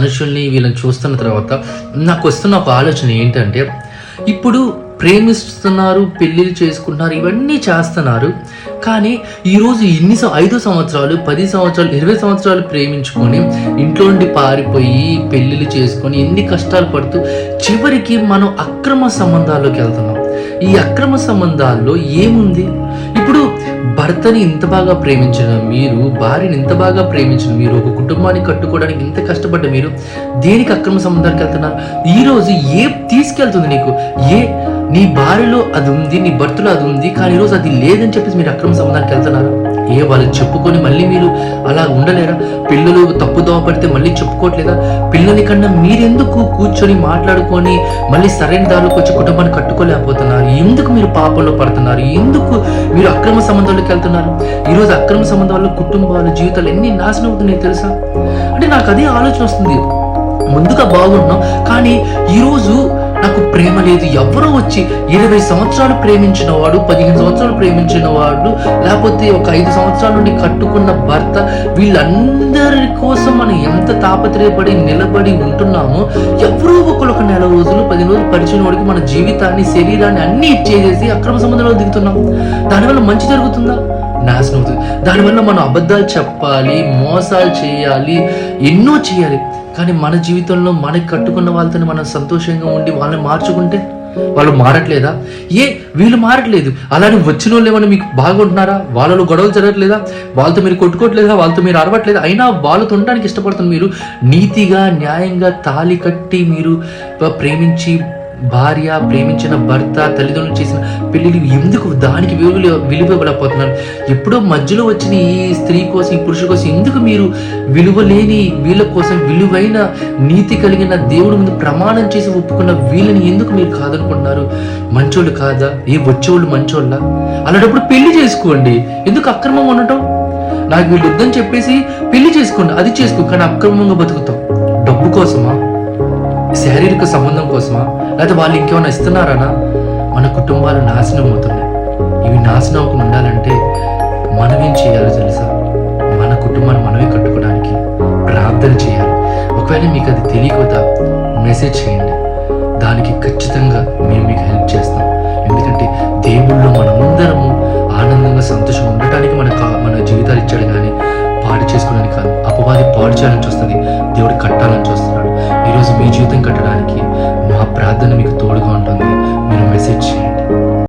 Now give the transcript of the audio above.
మనుషుల్ని వీళ్ళని చూస్తున్న తర్వాత నాకు వస్తున్న ఒక ఆలోచన ఏంటంటే ఇప్పుడు ప్రేమిస్తున్నారు పెళ్ళిళ్ళు చేసుకుంటున్నారు ఇవన్నీ చేస్తున్నారు కానీ ఈరోజు ఇన్ని ఐదు సంవత్సరాలు పది సంవత్సరాలు ఇరవై సంవత్సరాలు ప్రేమించుకొని ఇంట్లో నుండి పారిపోయి పెళ్ళిళ్ళు చేసుకొని ఎన్ని కష్టాలు పడుతూ చివరికి మనం అక్రమ సంబంధాల్లోకి వెళ్తున్నాం. ఈ అక్రమ సంబంధాల్లో ఏముంది? భర్తని ఇంత బాగా ప్రేమించిన మీరు భార్యని ఇంత బాగా ప్రేమించిన మీరు ఒక కుటుంబాన్ని కట్టుకోవడానికి ఇంత కష్టపడ్డ మీరు దేనికి అక్రమ సంబంధానికి వెళ్తున్నారు? ఈ రోజు ఏ తీసుకెళ్తుంది నీకు? ఏ? నీ భార్యలో అది ఉంది నీ భర్తలో అది ఉంది కానీ ఈరోజు అది లేదని చెప్పేసి మీరు అక్రమ సంబంధానికి వెళ్తున్నారు. ఏ వాళ్ళు చెప్పుకొని మళ్ళీ మీరు అలా ఉండలేరా? పిల్లలు తప్పుదోవ పడితే మళ్ళీ చెప్పుకోవట్లేదా? పిల్లల కన్నా మీరెందుకు కూర్చొని మాట్లాడుకొని మళ్ళీ సరైన దారిలోకి వచ్చి కుటుంబాన్ని కట్టుకోలేకపోతున్నారు? ఎందుకు మీరు పాపంలో పడుతున్నారు? ఎందుకు మీరు అక్రమ సంబంధాల్లోకి వెళ్తున్నారు? ఈరోజు అక్రమ సంబంధాలు కుటుంబాలు జీవితాలు ఎన్ని నాశనం అవుతున్నాయి తెలుసా? అంటే నాకు అదే ఆలోచన వస్తుంది. ముందుగా బాగున్నాం కానీ ఈరోజు నాకు ప్రేమ లేదు. ఎవరో వచ్చి ఇరవై సంవత్సరాలు ప్రేమించిన వాడు పదిహేను సంవత్సరాలు ప్రేమించిన వాడు లేకపోతే ఒక ఐదు సంవత్సరాల నుండి కట్టుకున్న భర్త వీళ్ళందరి కోసం మనం ఎంత తాపత్రయపడి నిలబడి ఉంటున్నామో ఎవరో ఒకరు ఒక నెల రోజులు పది రోజులు పరిచయం వాడికి మన జీవితాన్ని శరీరాన్ని అన్ని ఇచ్చేసేసి అక్రమ సంబంధంలో దిగుతున్నాం. దానివల్ల మంచి జరుగుతుందా? నాశనం అవుతుంది దానివల్ల మనం అబద్ధాలు చెప్పాలి మోసాలు చేయాలి ఎన్నో చేయాలి. కానీ మన జీవితంలో మనకి కట్టుకున్న వాళ్ళతో మనం సంతోషంగా ఉండి వాళ్ళని మార్చుకుంటే వాళ్ళు మారట్లేదా? ఏ వీళ్ళు మారట్లేదు. అలానే వచ్చిన వాళ్ళు ఏమైనా మీకు బాగుంటున్నారా? వాళ్ళలో గొడవలు జరగట్లేదా? వాళ్ళతో మీరు కొట్టుకోవట్లేదా? వాళ్ళతో మీరు అరవట్లేదా? అయినా వాళ్ళతో ఉండడానికి ఇష్టపడుతున్న మీరు నీతిగా న్యాయంగా తాళి కట్టి మీరు ప్రేమించి భార్య ప్రేమించిన భర్త తల్లిదండ్రులు చేసిన పెళ్ళిళ్ళు ఎందుకు దానికి విలువ ఇవ్వలేకపోతున్నారు ఎప్పుడో మధ్యలో వచ్చిన ఈ స్త్రీ కోసం ఈ పురుషుల కోసం ఎందుకు మీరు విలువ లేని వీళ్ళ కోసం విలువైన నీతి కలిగిన దేవుడి ముందు ప్రమాణం చేసి ఒప్పుకున్న వీళ్ళని ఎందుకు మీరు కాదనుకుంటున్నారు? మంచోళ్ళు కాదా? ఏ వచ్చేవాళ్ళు మంచోళ్ళ? అలాంటప్పుడు పెళ్ళి చేసుకోండి. ఎందుకు అక్రమం ఉండటం నాకు వీళ్ళు వద్దని చెప్పేసి పెళ్ళి చేసుకోండి. అది చేసుకో కానీ అక్రమంగా బతుకుతాం. డబ్బు కోసమా? శారీరక సంబంధం కోసమా? లేకపోతే వాళ్ళు ఇంకేమైనా ఇస్తున్నారనా? మన కుటుంబాలు నాశనం అవుతున్నాయి. ఇవి నాశనం అవ్వకుండా ఉండాలంటే మనమేం చేయాలో తెలుసా? మన కుటుంబాన్ని మనమే కట్టుకోవడానికి ప్రార్థన చేయాలి. ఒకవేళ మీకు అది తెలియకపోతే మెసేజ్ చేయండి. దానికి ఖచ్చితంగా మేము మీకు హెల్ప్ చేస్తాం. ఎందుకంటే దేవుళ్ళు మనమందరము ఆనందంగా సంతోషం ఉండటానికి మన కా- మన జీవితాలు ఇచ్చాడు కానీ పాడు చేసుకోవడానికి కాదు. అపవాది పాడు చేయాలని చూస్తుంది. దేవుడు కట్టాలని చూస్తున్నాడు. ఈరోజు మీ జీవితం కట్టడానికి ప్రార్థన మీకు తోడుగా ఉంటుంది